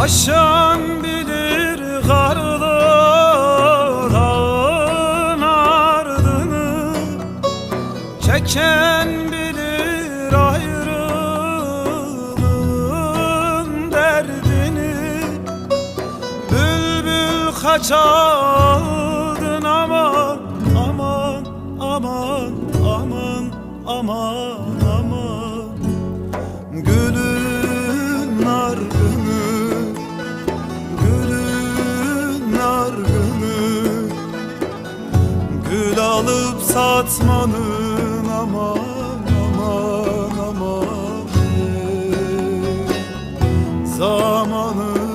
Aşan bilir karlı dağın ardını. Çeken bilir ayrılığın derdini. Bülbül kaçaldın aman aman aman aman aman aman Gül alıp satmanın aman aman aman ey. Zamanı